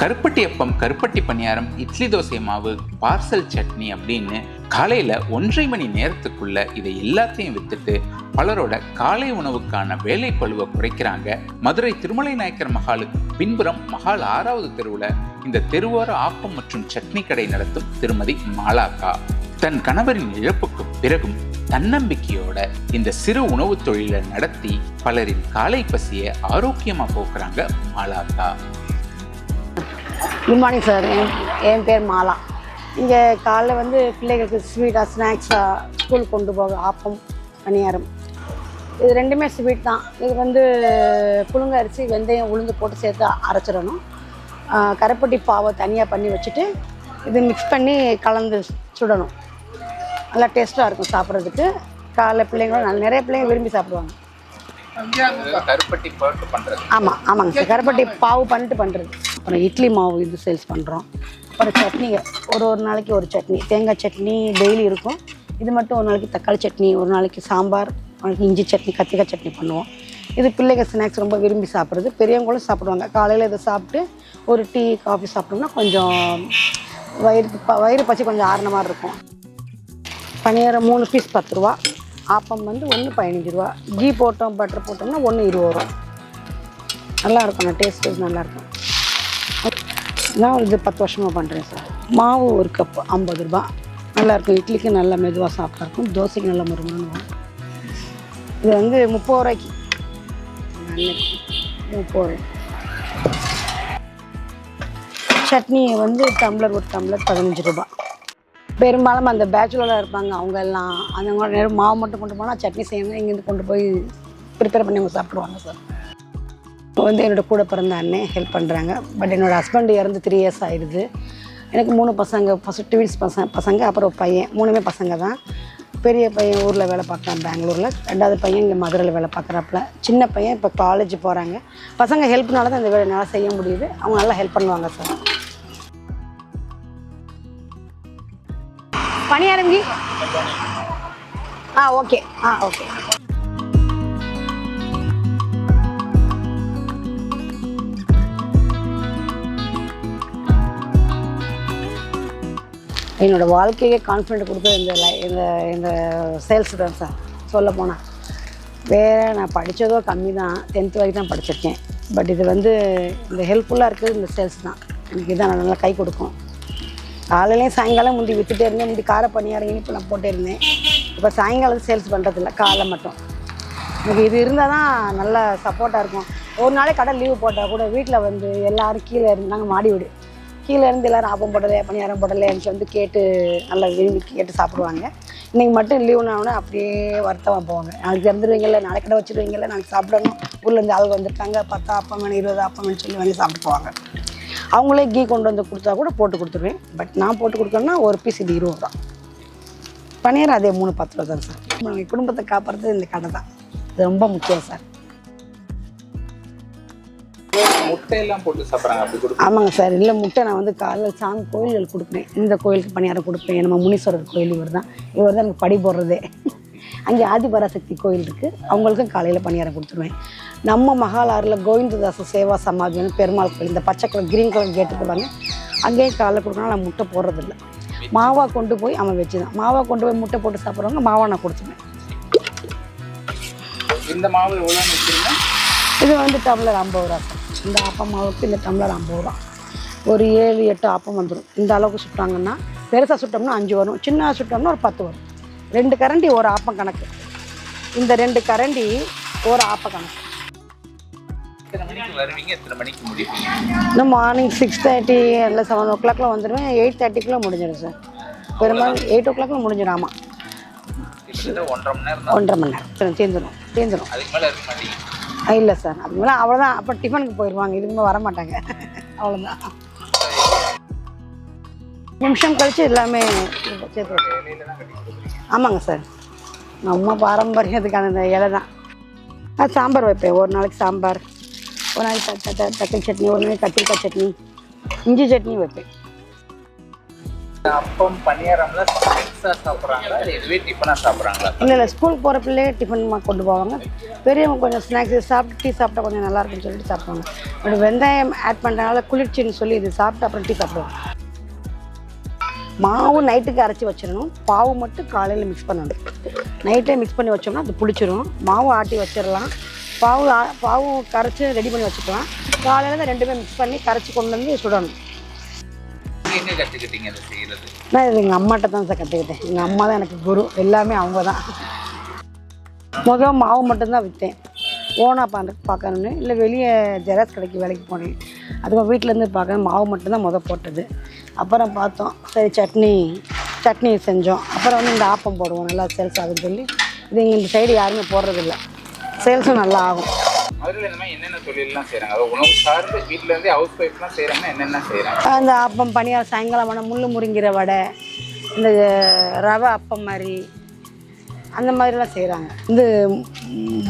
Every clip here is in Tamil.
கருப்பட்டி அப்பம் கருப்பட்டி பணியாரம் இட்லி தோசை மாவு பார்சல் சட்னி அப்படின்னு காலையில ஒன்றரை மணி நேரத்துக்குள்ள இதை எல்லாத்தையும் வித்துட்டு பலரோட காலை உணவுக்கான வேலை பழுவை குறைக்கிறாங்க மதுரை திருமலை நாயக்கர் மகாலுக்கு. பின்புறம் மகால் ஆறாவது தெருவுல இந்த தெருவோர ஆப்பம் மற்றும் சட்னி கடை நடத்தும் திருமதி மாலாக்கா. தன் கணவரின் இழப்புக்கு பிறகும் தன்னம்பிக்கையோட இந்த சிறு உணவுத் தொழிலை நடத்தி பலரின் காலை பசியை ஆரோக்கியமா போக்குறாங்க மாலாக்கா. குட் மார்னிங் சார் என் என் பேர் மாலா. இங்கே காலைல வந்து பிள்ளைகளுக்கு ஸ்வீட்டாக ஸ்நாக்ஸாக ஸ்கூல் கொண்டு போக ஆப்பம் பணியாரம். இது ரெண்டுமே ஸ்வீட் தான். இது வந்து புழுங்க அரிசி வெந்தயம் உளுந்து போட்டு சேர்த்து அரைச்சிடணும். கருப்பட்டி பாவை தனியாக பண்ணி வச்சுட்டு இது மிக்ஸ் பண்ணி கலந்து சுடணும். நல்லா டேஸ்ட்டாக இருக்கும் சாப்பிட்றதுக்கு. காலைல பிள்ளைங்களும் நல்ல நிறைய பிள்ளைங்க விரும்பி சாப்பிடுவாங்க. கருப்பட்டி போட்டு பண்றது. ஆமாம் ஆமாங்க சார் கருப்பட்டி பாவு பண்ணிட்டு பண்ணுறது அப்புறம் இட்லி மாவு இது சேல்ஸ் பண்ணுறோம் அப்புறம் சட்னிங்க ஒரு ஒரு நாளைக்கு ஒரு சட்னி. தேங்காய் சட்னி டெய்லி இருக்கும். இது மட்டும் ஒரு நாளைக்கு தக்காளி சட்னி ஒரு நாளைக்கு சாம்பார் நாளைக்கு இஞ்சி சட்னி கத்திரிக்காய் சட்னி பண்ணுவோம். இது பிள்ளைங்க ஸ்நாக்ஸ் ரொம்ப விரும்பி சாப்பிட்றது. பெரியவங்களும் சாப்பிடுவாங்க. காலையில் இதை சாப்பிட்டு ஒரு டீ காஃபி சாப்பிட்டோம்னா கொஞ்சம் வயிறு ப- வயிறு பச்சை கொஞ்சம் ஆறுன மாதிரி இருக்கும். பனியாரம் மூணு பீஸ் பத்து ரூபா. ஆப்பம் வந்து ஒன்று பதினஞ்சு ரூபா. கீ போட்டோம் பட்டர் போட்டோம்னா ஒன்று இருபது ரூபா. நல்லாயிருக்கும் நான் டேஸ்ட்டு நல்லாயிருக்கும் நான் இது பத்து வருஷமாக பண்ணுறேன் சார். மாவு ஒரு கப் ஐம்பது ரூபா. நல்லாயிருக்கும் இட்லிக்கு நல்லா மெதுவாக சாஃப்டாக இருக்கும். தோசைக்கு நல்லா முருங்கணும் இது வந்து முப்பது ரூபாய்க்கு. முப்பது ரூபாய். சட்னி வந்து டம்ளர் ஒரு டம்ளர் பதினஞ்சு ரூபா. பெரும்பாலும் அந்த பேச்சுலராக இருப்பாங்க. அவங்க எல்லாம் அந்த மாதிரி நேரம் மாவு மட்டும் கொண்டு போனால் சட்னி செய்யணும் இங்கேருந்து கொண்டு போய் ப்ரிப்பேர் பண்ணி அவங்க சாப்பிடுவாங்க சார். இப்போ வந்து என்னோடய கூட பிறந்த அண்ணன் ஹெல்ப் பண்ணுறாங்க பட் என்னோடய ஹஸ்பண்ட் இறந்து த்ரீ இயர்ஸ் ஆயிடுது. எனக்கு மூணு பசங்க ஃபஸ்ட் ட்வின்ஸ் பசங்க பசங்க அப்புறம் பையன். மூணுமே பசங்க தான். பெரிய பையன் ஊரில் வேலை பார்க்குறான் பெங்களூரில். ரெண்டாவது பையன் இங்கே மதுரையில் வேலை பார்க்குறாப்புல. சின்ன பையன் இப்போ காலேஜ் போகிறாங்க பசங்க ஹெல்ப்னால தான் இந்த வேலை நல்லா செய்ய முடியுது. அவங்க நல்லா ஹெல்ப் பண்ணுவாங்க சார் பணியாரங்கி? ஆ ஓகே ஆ ஓகே என்னோட வாழ்க்கையே கான்ஃபிடென்ட் கொடுத்தது இந்த லை இந்த இந்த சேல்ஸ் தான் சார் சொல்ல போனால் வேறு நான் படித்ததோ கம்மி தான். டென்த்து வரைக்கும் தான் படிச்சிருக்கேன். பட் இது வந்து இந்த ஹெல்ப்ஃபுல்லாக இருக்கிறது இந்த சேல்ஸ் தான். எனக்கு இதான் நல்லா கை கொடுக்கும். காலையிலையும் சாயங்காலம் முந்தி விற்றுட்டே இருந்தேன். முந்தி காரை பணியாரம் இனிப்புலாம் போட்டே இருந்தேன். இப்போ சாயங்காலம் சேல்ஸ் பண்ணுறதில்ல காலை மட்டும். எனக்கு இது இருந்தால் தான் நல்லா சப்போர்ட்டாக இருக்கும். ஒரு நாளே கடை லீவு போட்டால் கூட வீட்டில் வந்து எல்லாரும் கீழே இருந்தாங்க மாடி வீடு. கீழே இருந்து எல்லாரும் ஆப்பம் போடலை பணியாரம் போடலைன்னு வந்து கேட்டு நல்லா விரும்பி கேட்டு சாப்பிடுவாங்க. இன்றைக்கி மட்டும் லீவுனாங்கன்னா அப்படியே வருத்தமாக போவாங்க. நாளைக்கு திறந்துருவீங்கல்ல நாளைக்கு கடை வச்சுருவீங்கல்ல நாளைக்கு சாப்பிடணும். ஊர்லேருந்து ஆள் வந்திருக்காங்க பத்து ஆப்பம் வேணும் இருபது ஆப்பம் சொல்லி வாங்கி சாப்பிட்டு போவாங்க. அவங்களே கீ கொண்டு வந்து கொடுத்தா கூட போட்டு கொடுத்துருவேன். பட் நான் போட்டு கொடுக்கணும்னா ஒரு பீஸ் இது இருபது ரூபா. பணியாரம் அதே மூணு பத்து ரூபா தான் சார். எங்கள் குடும்பத்தை காப்பாற்றுறது இந்த கடை தான். இது ரொம்ப முக்கியம் சார். முட்டையெல்லாம் போட்டு சாப்பிட்றாங்க அப்படி கொடுக்கும் ஆமாங்க சார். இல்லை முட்டை நான் வந்து காலைல சாமி கோயில்கள் கொடுப்பேன். இந்த கோயிலுக்கு பணியாரம் கொடுப்பேன். நம்ம முனீஸ்வரர் கோயில் இவர் தான். இவர் தான் எனக்கு படி போடுறதே. அங்கே ஆதிபராசக்தி கோயில் இருக்குது அவங்களுக்கும் காலையில் பணியாரம் கொடுத்துருவேன். நம்ம மகாலாறில் கோவிந்ததாச சேவா சமாஜம்னு பெருமாள் கோயில் இந்த பச்சை கலர் க்ரீன் கலர் கேட்டு போடுவாங்க. அங்கேயும் காலைல கொடுக்கணும். நான் முட்டை போடுறதில்ல. மாவா கொண்டு போய் அவன் வச்சு தான் மாவா கொண்டு போய் முட்டை போட்டு சாப்பிட்றவங்க மாவா நான் கொடுத்துருவேன் இந்த மாவு வச்சுருங்க? இது வந்து டம்ளர் ஐம்பது ரூபா இந்த ஆப்பம் மாவுக்கு இந்த டம்ளர் ஐம்பது ரூபா. ஒரு ஏழு எட்டு ஆப்பம் வந்துடும் இந்த அளவுக்கு சுட்டாங்கன்னா பெருசாக சுட்டோம்னா அஞ்சு வரும். சின்ன சுட்டோம்னா ஒரு பத்து வரும். ரெண்டு கரண்டி ஒரு ஆப்பம் கணக்கு. இந்த ரெண்டு கரண்டி ஒரு ஆப்ப கணக்கு. இன்னும் மார்னிங் சிக்ஸ் தேர்ட்டி இல்லை செவன் ஓ கிளாக்ல வந்துடுவேன் எயிட் தேர்ட்டிக்குள்ளே முடிஞ்சிடும் சார். பெரும்பாலும் எயிட் ஓ கிளாக்ல முடிஞ்சிடும். ஆமாம் ஒன்றரை மணி நேரம் ஒன்றரை மணி நேரம். தீர்ந்துடும் தீர்ந்துடும் இல்லை சார். அது மேலே அவ்வளோதான் அப்போ டிஃபனுக்கு போயிடுவாங்க இதுக்குமே வர மாட்டாங்க அவ்வளோதான் நிமிஷம் கழிச்சு எல்லாமே சேர்த்து ஆமாங்க சார். நம்ம பாரம்பரியத்துக்கான அந்த இலை தான் சாம்பார் வைப்பேன். ஒரு நாளைக்கு சாம்பார். ஒரு நாளைக்கு தக்காளி சட்னி ஒரு நாளைக்கு கத்திரிக்காய் சட்னி இஞ்சி சட்னி வைப்பேன். அப்பம் ஸ்நாக்ஸாக சாப்பிட்றாங்களா இல்லை இதுவே டிஃபனாக சாப்பிட்றாங்களா? இல்லை இல்லை. ஸ்கூல் போகிற பிள்ளையே டிஃபன் கொண்டு போவாங்க. பெரியவங்க கொஞ்சம் ஸ்நாக்ஸ் சாப்பிட்டு டீ சாப்பிட்டா கொஞ்சம் நல்லா இருக்குன்னு சொல்லிட்டு சாப்பிடுவாங்க. பட் வெந்தயம் ஆட் பண்ணுறதுனால குளிர்ச்சின்னு சொல்லி இது சாப்பிட்டு அப்புறம் டீ சாப்பிடுவாங்க. மாவு நைட்டுக்கு அரைச்சி வச்சிடணும். பாவு மட்டும் காலையில் மிக்ஸ் பண்ணணும். நைட்டே மிக்ஸ் பண்ணி வச்சோம்னா அது புளிச்சிரும். மாவு ஆட்டி வச்சிடலாம். பாவு பாவு கரைச்சி ரெடி பண்ணி வச்சுக்கலாம். காலையில் ரெண்டுமே மிக்ஸ் பண்ணி கரைச்சி கொண்டு வந்து சுடணும். எப்படி எங்கே கற்றுக்கிட்டீங்க அதை செய்கிறது நான் இது எங்கள் அம்மாட்ட தான் சார் கற்றுக்கிட்டேன் எங்கள் அம்மா தான் எனக்கு குரு. எல்லாமே அவங்க தான். முதல் மாவு மட்டும்தான் விற்றேன் ஓனாக பார்த்து பார்க்கணுன்னு இல்லை வெளியே ஜெராக்ஸ் கடைக்கு வேலைக்கு போனேன். அதுக்கப்புறம் வீட்டிலேருந்து பார்க்கணும். மாவு மட்டும்தான் முத போட்டது. அப்புறம் பார்த்தோம். சரி சட்னி சட்னி செஞ்சோம். அப்புறம் வந்து இந்த ஆப்பம் போடுவோம். நல்லா சேல்ஸ் ஆகுதுன்னு சொல்லி. இது எங்கள் இந்த சைடு யாருமே போடுறதில்ல. சேல்ஸும் நல்லா ஆகும். மதுரையில் இந்த மாதிரி என்னென்ன தொழிலெலாம் செய்கிறாங்க அதாவது உணவு சார்ந்து வீட்டிலேருந்தே ஹவுஸ் ஒய்ஃப்லாம் செய்கிறாங்கன்னா என்னென்ன செய்கிறாங்க அந்த அப்பம் பனியார் சாயங்காலம் ஆனால் முள்ளு முறிங்கிற வடை இந்த ரவை அப்பம் மாதிரி அந்த மாதிரிலாம் செய்கிறாங்க இது ம்,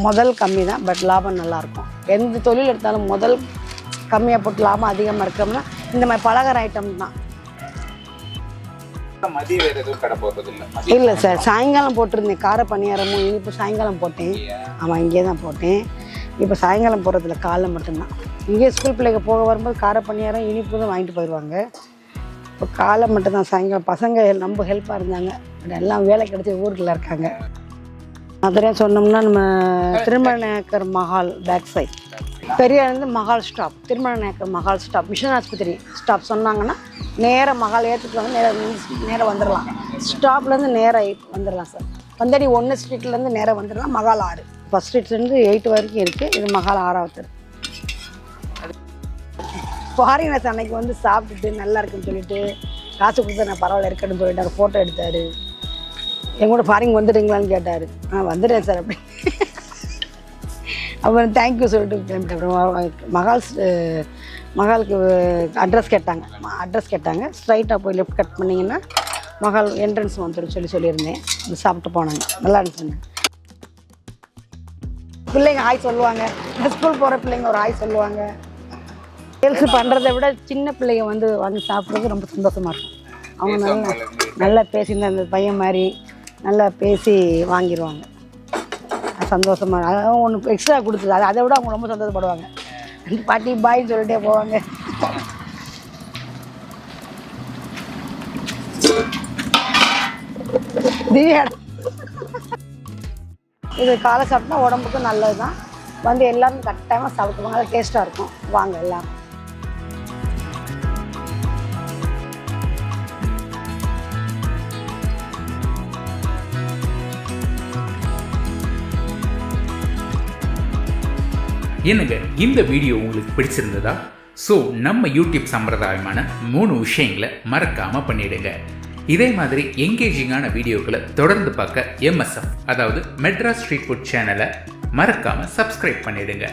முதல் கம்மி தான் பட் லாபம் நல்லாயிருக்கும் எந்த தொழில் எடுத்தாலும் முதல் கம்மியாக போட்டு லாபம் அதிகமாக இருக்கோம்னா இந்த மாதிரி பலகார ஐட்டம் தான். இல்லை இல்லை? சார். சாயங்காலம் போட்டிருந்தேன். கார பணியாரமும் இனிப்பு சாயங்காலம் போட்டேன். ஆமாம் இங்கே தான் போட்டேன். இப்போ சாயங்காலம் போடுறதில்ல காலைல மட்டும்தான். இங்கே ஸ்கூல் பிள்ளைங்க போக வரும்போது கார பணியாரம் இனிப்பு தான் வாங்கிட்டு போயிடுவாங்க. இப்போ காலை மட்டும்தான் சாயங்காலம் பசங்க ரொம்ப ஹெல்ப்பாக இருந்தாங்க. பட் எல்லாம் வேலை கிடைச்சி ஊருக்குள்ள இருக்காங்க. மதுரை சொன்னோம்னா நம்ம Thirumalainayakkar Mahal back side பெரியாருந்து Mahal stop Thirumalainayakkar Mahal stop mission ஆஸ்பத்திரி ஸ்டாப் சொன்னாங்கன்னா நேராக மஹால் ஏற்றுட்டு வந்து நேராக நேராக வந்துடலாம். ஸ்டாப்லேருந்து நேராக வந்துடலாம் சார் வந்தடி ஒன்று ஸ்ட்ரீட்லேருந்து நேராக வந்துடலாம் மகால் ஆறு. ஃபஸ்ட் ஸ்ட்ரீட்லேருந்து எயிட் வரைக்கும் இருக்குது இது மகால் ஆறாவது ஃபாரினர்ஸ் அன்னைக்கு வந்து சாப்பிட்டுட்டு நல்லா இருக்குன்னு சொல்லிட்டு காசு கொடுத்தா நான் பரவாயில்ல இருக்கட்டும்னு சொல்லிட்டு ஃபோட்டோ எடுத்தார். என் கூட ஃபாரின் வந்துடுங்களான்னு கேட்டார். ஆ வந்துடுறேன் சார் அப்படி. அப்புறம் தேங்க்யூ சொல்லிட்டு கிளம்பிட்டேன். அப்புறம் மகால்ஸ் மகாலுக்கு அட்ரஸ் கேட்டாங்க. அட்ரஸ் கேட்டாங்க. ஸ்ட்ரைட்டாக போய் லெஃப்ட் கட் பண்ணிங்கன்னா மகால் என்ட்ரன்ஸ் வந்துடும் சொல்லி சொல்லியிருந்தேன். சாப்பிட்டு போனாங்க. நல்லா இருந்துச்சுங்க பிள்ளைங்க ஹாய் சொல்லுவாங்க. ஸ்கூல் போகிற பிள்ளைங்க ஒரு ஹாய் சொல்லுவாங்க. சேல்ஸ் பண்ணுறதை விட சின்ன பிள்ளைங்க வந்து வாங்கி சாப்பிட்றது ரொம்ப சந்தோஷமாக இருக்கும். அவங்க நல்லா நல்லா பேசியிருந்த அந்த பையன் மாதிரி நல்லா பேசி வாங்கிடுவாங்க சந்தோஷமாக அதான் ஒன்று எக்ஸ்ட்ரா கொடுத்தது அது அதை விட அவங்க ரொம்ப சந்தோஷப்படுவாங்க. பாட்டி பாய்ன்னு சொல்லிட்டே போவாங்க. திவ்யா. இது காலை சாப்பிட்டா உடம்புக்கும் நல்லது தான் வந்து எல்லாரும் கட்டாயமாக சாப்பிடுவாங்க நல்லா டேஸ்ட்டாக இருக்கும். வாங்க எல்லாம். என்னங்க இந்த வீடியோ உங்களுக்கு பிடிச்சிருந்ததா? ஸோ நம்ம யூடியூப் சம்பிரதாயமான மூணு விஷயங்களை மறக்காம பண்ணிவிடுங்க இதே மாதிரி எங்கேஜிங்கான வீடியோக்களை தொடர்ந்து பார்க்க எம்எஸ்எஃப் அதாவது மெட்ராஸ் ஸ்ட்ரீட் ஃபுட் சேனலை மறக்காமல் சப்ஸ்கிரைப் பண்ணிடுங்க.